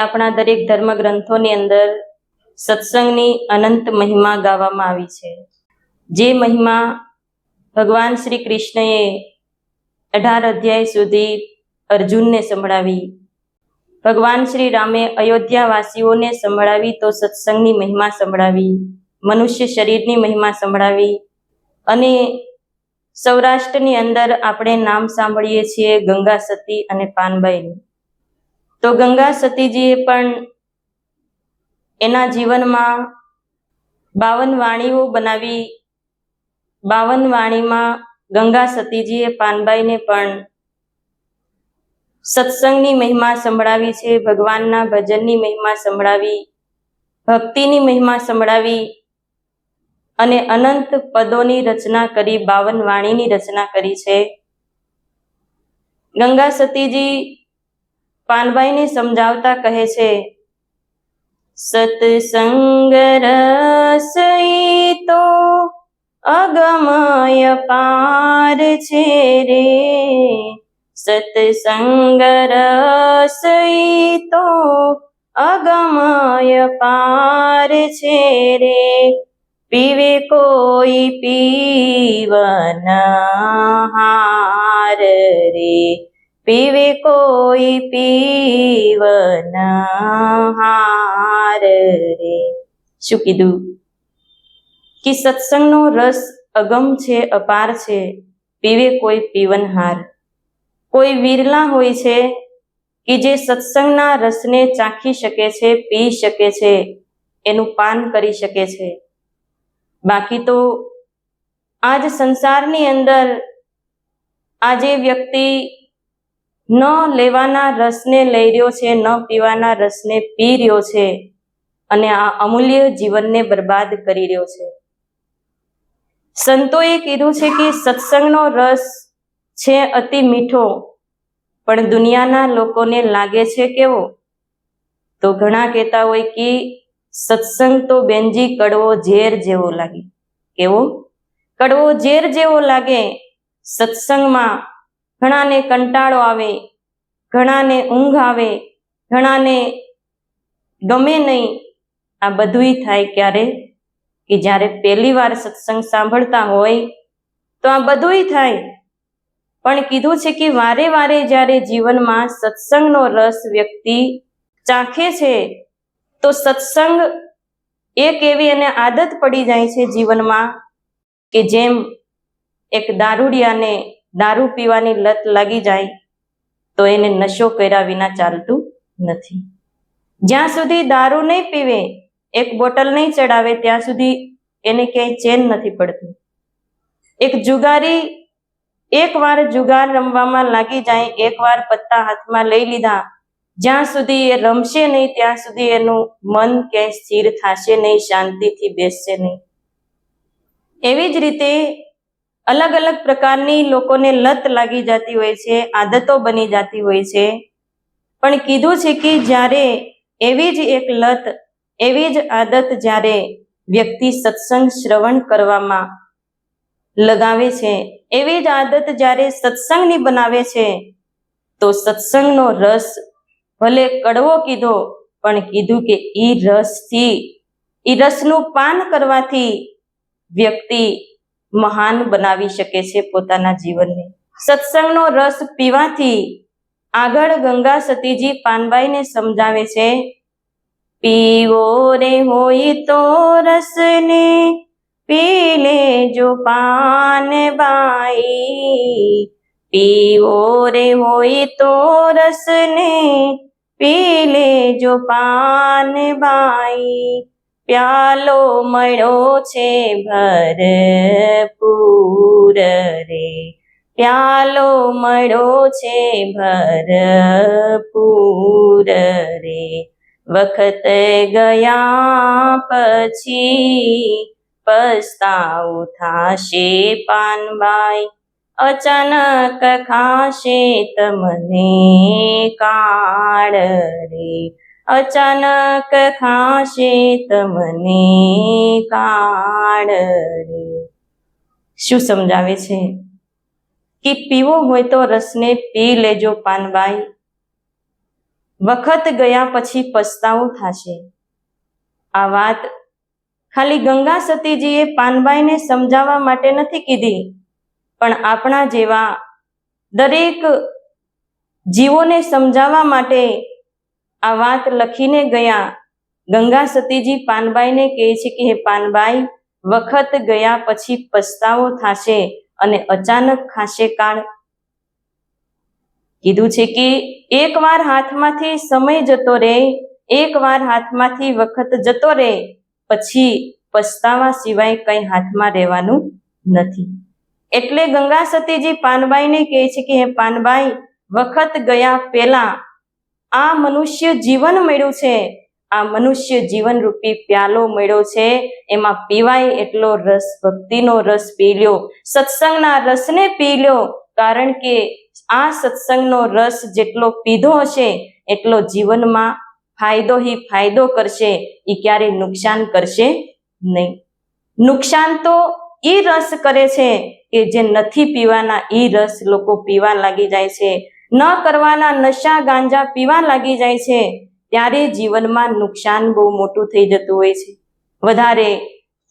આપણા દરેક ધર્મ ગ્રંથોની અંદર સત્સંગની અનંત મહિમા ગાવામાં આવી છે. જે મહિમા ભગવાન શ્રી કૃષ્ણએ અઢાર અધ્યાય સુધી અર્જુનને સંભળાવી, ભગવાન શ્રી રામે અયોધ્યાવાસીઓને સંભળાવી તો સત્સંગની મહિમા સંભળાવી, મનુષ્ય શરીરની મહિમા સંભળાવી અને સૌરાષ્ટ્રની અંદર આપણે નામ સાંભળીએ છીએ ગંગા સતી અને પાનબાઈનું તો ગંગા સતીજીએ પણ એના જીવનમાં બાવન વાણીઓ બનાવી, બાવન વાણીમાં ગંગા સતીજીએ પાનબાઈને પણ સત્સંગની મહિમા સંભળાવી છે, ભગવાનના ભજનની મહિમા સંભળાવી, ભક્તિની મહિમા સંભળાવી અને અનંત પદોની રચના કરી, બાવન વાણીની રચના કરી છે. ગંગા સતીજી પાનભાઈને સમજાવતા કહે છે, સતસંગ રસઈ તો અગમય પાર છે રે. સતસંગ રસઈ તો અગમય પાર છે રે. પીવે કોઈ પીવના હાર રે. પીવે કોઈ પીવન હાર રે. શું કીધું? કે સત્સંગનો રસ અગમ છે, અપાર છે, પીવે કોઈ પીવનહાર. કોઈ વિરલા હોય છે કે જે સત્સંગના રસને ચાખી શકે છે, પી શકે છે, એનું પાન કરી શકે છે. બાકી તો આજ સંસારની અંદર આજે વ્યક્તિ ન લેવાના રસને લઈ રહ્યો છે, ન પીવાના રસને પી રહ્યો છે અને આ અમૂલ્ય જીવનને બરબાદ કરી રહ્યો છે. સંતોએ કીધું છે કે સત્સંગનો રસ છે અતિ મીઠો, પણ દુનિયાના લોકોને લાગે છે કેવો? તો ઘણા કહેતા હોય કે સત્સંગ તો બેનજી કડવો ઝેર જેવો લાગે. કેવો? કડવો ઝેર જેવો લાગે. સત્સંગમાં ઘણાને કંટાળો આવે, ઘણાને ઊંઘ આવે, ઘણાને ગમે નહીં. આ બધુંય થાય ક્યારે? કે જ્યારે પહેલી વાર સત્સંગ સાંભળતા હોય, તો આ બધુંય થાય. પણ કીધું છે કે વારે વારે જ્યારે જીવનમાં સત્સંગનો રસ વ્યક્તિ ચાખે છે, તો સત્સંગ એક એવી એને આદત પડી જાય છે જીવનમાં કે જેમ એક દારૂડિયાને દારૂ પીવાની લત લાગી જાય તો એને નશો કર્યા વિના ચાલતું નથી. જ્યાં સુધી દારૂ નહીં પીવે, એક બોટલ નહીં ચડાવે, ત્યાં સુધી એને ક્યાંય ચેન નથી પડતું. એક જુગારી એકવાર જુગાર રમવામાં લાગી જાય એકવાર પત્તા હાથમાં લઈ લીધા, જ્યાં સુધી એ રમશે નહીં, ત્યાં સુધી એનું મન ક્યાંય સ્થિર થશે નહીં, શાંતિથી બેસશે નહીં. એવી જ રીતે અલગ અલગ પ્રકારની લોકોને લત લાગી જતી હોય છે, આદતો બની જતી હોય છે. પણ કીધું છે કે જ્યારે એવી જ એક લત, એવી જ આદત જ્યારે વ્યક્તિ સત્સંગ શ્રવણ કરવામાં લગાવે છે, એવી જ આદત જ્યારે સત્સંગની બનાવે છે, તો સત્સંગનો રસ ભલે કડવો કીધો, પણ કીધું કે ઈ રસથી, ઈ રસનું પાન કરવાથી વ્યક્તિ મહાન બનાવી શકે છે પોતાના જીવનને. સત્સંગનો રસ પીવાથી આગળ ગંગા સતીજી પાનબાઈને સમજાવે છે, પીવો રે હોય તો રસને પી લેજો પાન બાઈ પીવો રે હોય તો રસને પી લેજો પાન બાઈ પ્યાલો મળ્યો છે ભરપૂર રે. પ્યાલો મળ્યો છે ભરપૂર રે. વખત ગયા પછી પસ્તાવ થાશે પાનબાઈ. અચાનક ખાશે તમને કાળ રે. અચાનક ખાશે તમને કાળ શું સમજાવે છે? કે પીવો હોય તો રસને પી લેજો પાનબાઈ. વખત ગયા પછી પસ્તાવો થશે. આ વાત ખાલી ગંગા સતીજીએ પાનબાઈને સમજાવવા માટે નથી કીધી, પણ આપણા જેવા દરેક જીવોને સમજાવવા માટે આ વાત લખીને ગયા. ગંગા સતીજી પાનબાઈને કહે છે કે, હે પાનબાઈ, વખત ગયા પછી પસ્તાવો થશે અને અચાનક ખાશે કાળ. કીધું છે કે એકવાર હાથમાંથી સમય જતો રહે એકવાર હાથમાંથી વખત જતો રહે પછી પસ્તાવા સિવાય કઈ હાથમાં રહેવાનું નથી. એટલે ગંગા સતીજી પાનબાઈને કહે છે કે, હે પાનબાઈ, વખત ગયા પહેલા આ મનુષ્ય જીવન મળ્યું છે. આ મનુષ્ય જીવન રૂપી પ્યાલો મળ્યો છે. એમાં પીવાય એટલો રસ, ભક્તિનો રસ પી લ્યો. સત્સંગના રસને પી લ્યો. કારણ કે આ સત્સંગનો રસ જેટલો પીધો હશે, એટલો જીવનમાં ફાયદો હી ફાયદો કરશે. એ ક્યારેય નુકસાન કરશે નહીં. નુકસાન તો એ રસ કરે છે કે જે નથી પીવાના એ રસ લોકો પીવા લાગી જાય છે. ન કરવાના નશા ગાંજા પીવા લાગી જાય છે, ત્યારે જીવનમાં નુકસાન બહુ મોટું થઈ જતું હોય છે. વધારે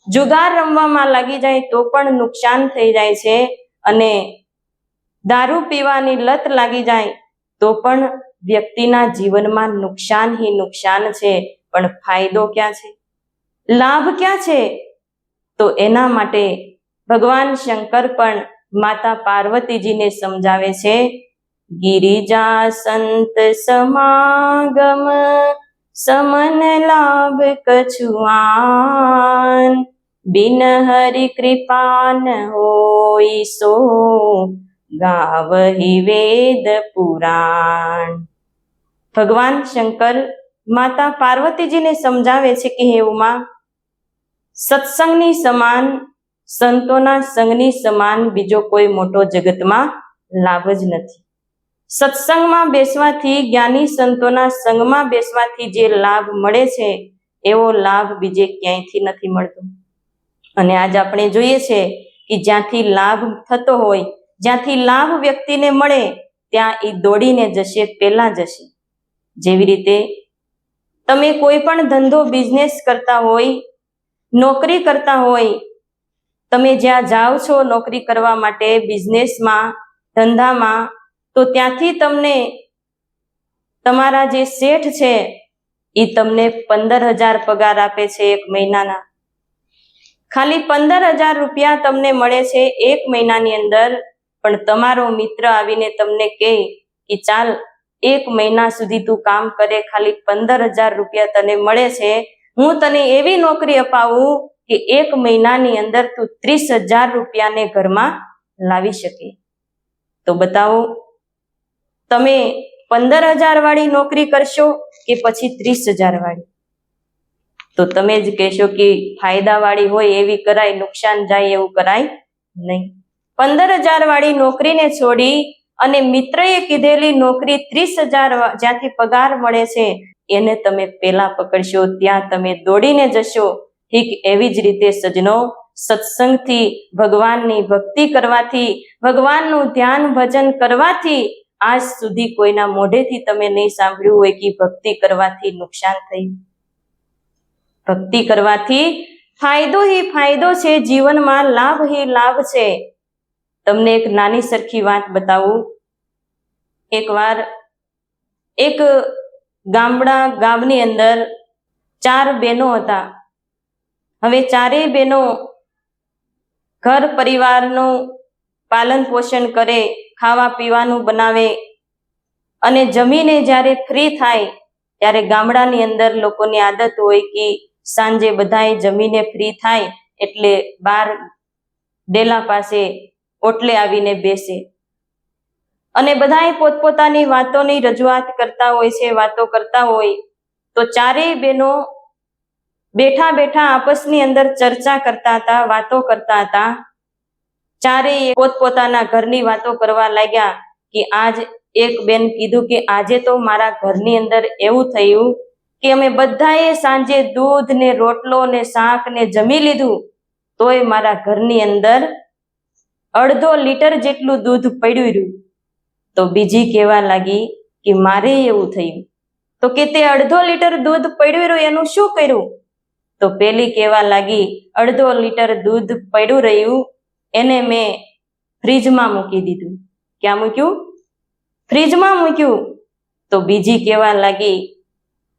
જુગાર રમવામાં લાગી જાય તો પણ નુકસાન થઈ જાય છે અને દારૂ પીવાની લત લાગી જાય તો પણ વ્યક્તિના જીવનમાં નુકસાન હિ નુકસાન છે, પણ ફાયદો ક્યાં છે? લાભ ક્યાં છે? તો એના માટે ભગવાન શંકર પણ માતા પાર્વતીજીને સમજાવે છે ગિરિજા સંત સમાગમ, સમન લાભ કછુઆન. બિન હરિ કૃપા ન હોય સો, ગાવહી વેદ પુરાણ. ભગવાન શંકર માતા પાર્વતીજીને સમજાવે છે કે હે સત્સંગની સમાન, સંતોના સંગની સમાન બીજો કોઈ મોટો જગતમાં લાભ જ નથી. સત્સંગમાં બેસવાથી જ્ઞાની સંતોના સંગમાં બેસવાથી જે લાભ મળે છે, એવો લાભ બીજે ક્યાંયથી નથી મળતો. અને આજ આપણે જોઈએ છે કે જ્યાંથી લાભ થતો હોય, જ્યાંથી લાભ વ્યક્તિને મળે, ત્યાં એ દોડીને જશે, પહેલા જશે. જેવી રીતે તમે કોઈ પણ ધંધો બિઝનેસ કરતા હોય, નોકરી કરતા હોય, તમે જ્યાં જાઓ છો નોકરી કરવા માટે બિઝનેસમાં ધંધામાં તો ત્યાંથી તમને તમારા જે શેઠ છે એ તમને પંદર હજાર પગાર આપે છે એક મહિનાના. ખાલી પંદર હજાર રૂપિયા તમને મળે છે એક મહિનાની અંદર, પણ તમારો મિત્ર આવીને તમને કહે કે ચાલ, એક મહિના સુધી તું કામ કરે, ખાલી પંદર હજાર રૂપિયા તને મળે છે. હું તને એવી નોકરી અપાવું કે એક મહિનાની અંદર તું ત્રીસ હજાર રૂપિયાને ઘરમાં લાવી શકે. તો બતાવો તમે પંદર હજાર વાળી નોકરી કરશો કે પછી ત્રીસ હજાર વાળી? તો તમે જ કહેશો કે ફાયદા વાળી હોય એવી કરાય, નુકસાન જાય એવું કરાય નહીં. પંદર હજાર વાળી નોકરીને છોડી અને મિત્રએ કીધેલી નોકરી ત્રીસ હજાર જ્યાંથી પગાર મળે છે, એને તમે પેલા પકડશો, ત્યાં તમે દોડીને જશો. ઠીક એવી જ રીતે સજનો સત્સંગથી ભગવાનની ભક્તિ કરવાથી, ભગવાનનું ધ્યાન ભજન કરવાથી આજ સુધી કોઈના મોઢેથી તમે નહીં સાંભળ્યું હોય કે ભક્તિ કરવાથી નુકસાન થયું? ભક્તિ કરવાથી ફાયદો હી ફાયદો છે, જીવનમાં લાભ હી લાભ છે. તમને એક નાની સરખી વાત બતાવું. એકવાર એક ગામડા ગામની અંદર ચાર બહેનો હતા. હવે ચારેય બહેનો ઘર પરિવારનું પાલન પોષણ કરે. ખાવા પીવાનું બનાવે અને જમીને જ્યારે ફ્રી થાય, ત્યારે ગામડાની અંદર લોકોની આદત હોય કે સાંજે બધાએ જમીને ફ્રી થાય એટલે બાર ડેલા પાસે ઓટલે આવીને બેસે. અને બધાએ પોતપોતાની વાતોની રજૂઆત કરતા હોય છે, વાતો કરતા હોય, તો ચારેય બહેનો બેઠા બેઠા આપસની અંદર ચર્ચા કરતા હતા, વાતો કરતા હતા. ચારેય પોતપોતાના ઘરની વાતો કરવા લાગ્યા કે આજ એક બેન કીધું કે આજે તો મારા ઘરની અંદર એવું થયું કે અમે બધાએ સાંજે દૂધ ને રોટલો ને શાક ને જમી લીધું. તોય મારા ઘરની અંદર અડધો લીટર જેટલું દૂધ પડ્યું. રહ્યું તો બીજી કહેવા લાગી કે મારે એવું થયું. તો કે તે અડધો લીટર દૂધ પડ્યું રહ્યું એનું શું કર્યું? તો પેલી કહેવા લાગી, અડધો લીટર દૂધ પડ્યું રહ્યું એને મેં ફ્રીજમાં મૂકી દીધું. ક્યાં મૂક્યું? ફ્રીજમાં મૂક્યું. તો બીજી કહેવા લાગી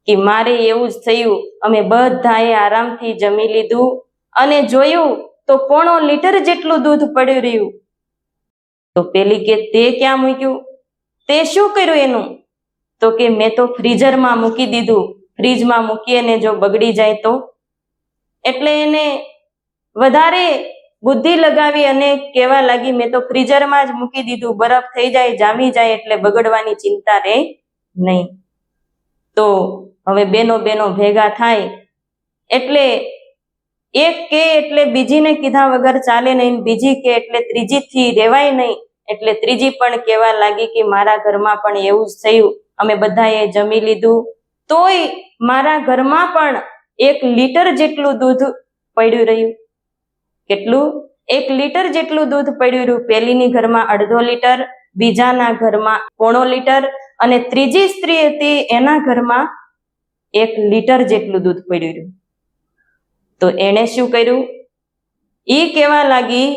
કે મારે એવું જ થયું. અમે બધાએ આરામથી જમી લીધું અને જોયું તો પોણો લીટર જેટલું દૂધ પડ્યું રહ્યું. તો પેલી કે, તે ક્યાં મૂક્યું? તે શું કર્યું એનું? તો કે, મેં તો ફ્રીઝરમાં મૂકી દીધું. ફ્રીજમાં મૂકીને જો બગડી જાય તો? એટલે એને વધારે બુદ્ધિ લગાવી અને કેવા લાગી, મેં તો ફ્રીઝરમાં જ મૂકી દીધું, બરફ થઈ જાય, જામી જાય એટલે બગડવાની ચિંતા રહે નહીં. તો હવે બેનો બેનો ભેગા થાય, એટલે એક કે એટલે બીજીને કીધા વગર ચાલે નહીં, બીજી કે એટલે ત્રીજીથી રહેવાય નહીં, એટલે ત્રીજી પણ કહેવા લાગી કે, મારા ઘરમાં પણ એવું જ થયું, અમે બધાએ જમી લીધું. તોય મારા ઘરમાં પણ એક લીટર જેટલું દૂધ પડ્યું રહ્યું. કેટલું? એક લીટર જેટલું દૂધ પડ્યું રહ્યું પેલીની ઘરમાં અડધો લીટર, બીજાના ઘરમાં પોણો લીટર અને ત્રીજી સ્ત્રી હતી એના ઘરમાં એક લીટર જેટલું દૂધ પડ્યું રહ્યું તો એણે શું કર્યું? ઈ કહેવા લાગી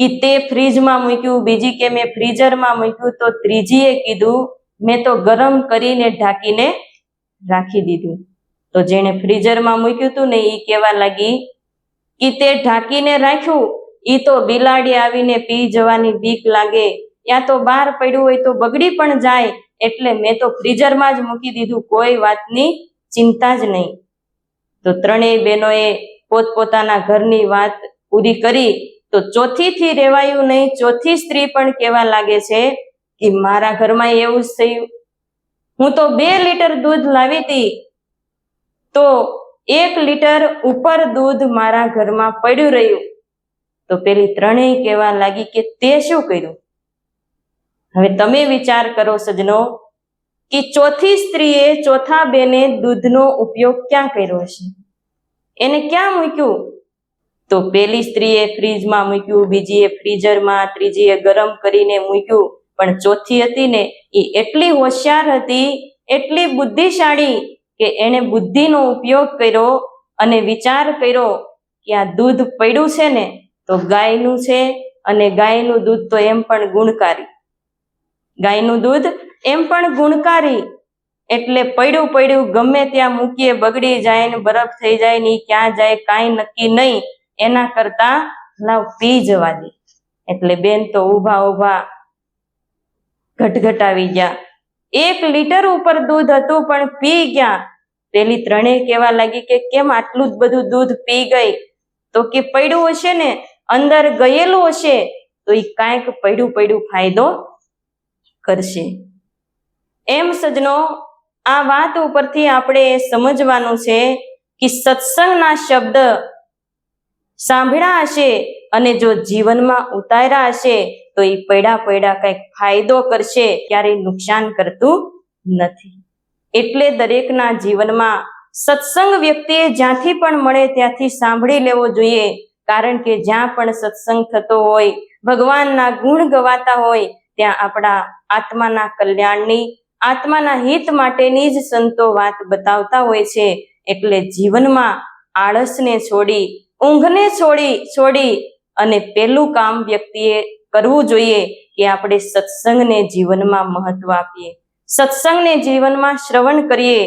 કે તે ફ્રીજમાં મૂક્યું, બીજી કે મેં ફ્રીઝરમાં મૂક્યું, તો ત્રીજીએ કીધું, મેં તો ગરમ કરીને ઢાંકીને રાખી દીધું. તો જેણે ફ્રીઝરમાં મૂક્યું હતું ને એ કહેવા લાગી કે તે ઢાંકીને રાખ્યું. ઈ તો બિલાડી આવીને પી જવાની બીક લાગે. યા તો બહાર પડ્યું હોય તો બગડી પણ જાય. એટલે મેં તો ફ્રીઝરમાં જ મૂકી દીધું. કોઈ વાતની ચિંતા જ નહીં. તો ત્રણેય બહેનોએ પોતપોતાના ઘરની વાત પૂરી કરી. તો ચોથીથી રેવાયું નહીં, ચોથી સ્ત્રી પણ કહેવા લાગે છે કે મારા ઘરમાં એવું જ થયું. હું તો બે લીટર દૂધ લાવી હતી તો એક લીટર ઉપર દૂધ મારા ઘરમાં પડ્યું રહ્યું. તો પેલી ત્રણેય કહેવા લાગી કે તે શું કર્યું? હવે તમે વિચાર કરો સજનો કે ચોથી સ્ત્રીએ ચોથા બેને દૂધનો ઉપયોગ ક્યાં કર્યો હશે? એને ક્યાં મૂક્યું? તો પેલી સ્ત્રીએ ફ્રીજમાં મૂક્યું, બીજીએ ફ્રીઝરમાં ત્રીજીએ ગરમ કરીને મૂક્યું. પણ ચોથી હતી ને, એ એટલી હોશિયાર હતી, એટલી બુદ્ધિશાળી કે એણે બુદ્ધિનો ઉપયોગ કર્યો અને વિચાર કર્યો કે આ દૂધ પડ્યું છે ને, તો ગાયનું છે અને ગાયનું દૂધ તો એમ પણ ગુણકારી. ગાયનું દૂધ એમ પણ ગુણકારી એટલે પડ્યું પડ્યું ગમે ત્યાં મૂકીએ, બગડી જાય ને બરફ થઈ જાય ને ક્યાં જાય, કાંઈ નક્કી નહીં, એના કરતા લાવ પી જવા દે. એટલે બેન તો ઊભા ઊભા ઘટઘટાવી ગયા. એક લીટર ઉપર દૂધ હતું, પણ પી ગયા. પેલી ત્રણેય કહેવા લાગી કે કેમ આટલું જ બધું દૂધ પી ગઈ? તો કે પડ્યું હશે ને, અંદર ગયેલું હશે, તો એ કાંઈક પડ્યું પડ્યું ફાયદો કરશે. એમ સજનો આ વાત ઉપરથી આપણે સમજવાનું છે કે સત્સંગના શબ્દ સાંભળ્યા હશે અને જો જીવનમાં ઉતાર્યા હશે તો એ પૈડા પૈડા કંઈક ફાયદો કરશે, ક્યારેય નુકસાન કરતું નથી. એટલે દરેકના જીવનમાં સત્સંગ વ્યક્તિએ જ્યાંથી પણ મળે ત્યાંથી સાંભળી લેવો જોઈએ. કારણ કે જ્યાં પણ સત્સંગ થતો હોય, ભગવાનના ગુણ ગવાતા હોય, ત્યાં આપણા આત્માના કલ્યાણની, આત્માના હિત માટેની જ સંતો વાત બતાવતા હોય છે. એટલે જીવનમાં આળસને છોડી, ઊંઘને છોડી છોડી અને પેલું કામ વ્યક્તિએ કરવું જોઈએ કે આપણે સત્સંગને જીવનમાં મહત્વ આપીએ. સત્સંગને જીવનમાં શ્રવણ કરીએ.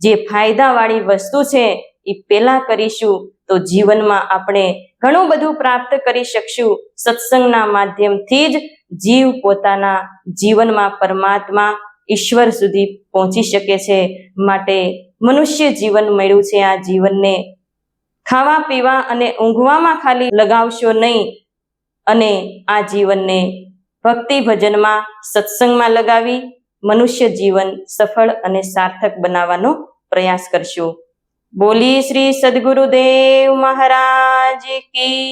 જે ફાયદાવાળી વસ્તુ છે એ પેલા કરીશું તો જીવનમાં આપણે ઘણું બધું પ્રાપ્ત કરી શકશું. સત્સંગના માધ્યમથી જ જીવ પોતાના જીવનમાં પરમાત્મા ઈશ્વર સુધી પહોંચી શકે છે માટે મનુષ્ય જીવન મળ્યું છે. આ જીવનને ખાવા, પીવા અને ઊંઘવામાં ખાલી લગાવશો નહીં. અને આ જીવનને ભક્તિ ભજનમાં સત્સંગમાં લગાવી મનુષ્ય જીવન સફળ અને સાર્થક બનાવવાનો પ્રયાસ કરશું. બોલી શ્રી સદગુરુદેવ મહારાજ કી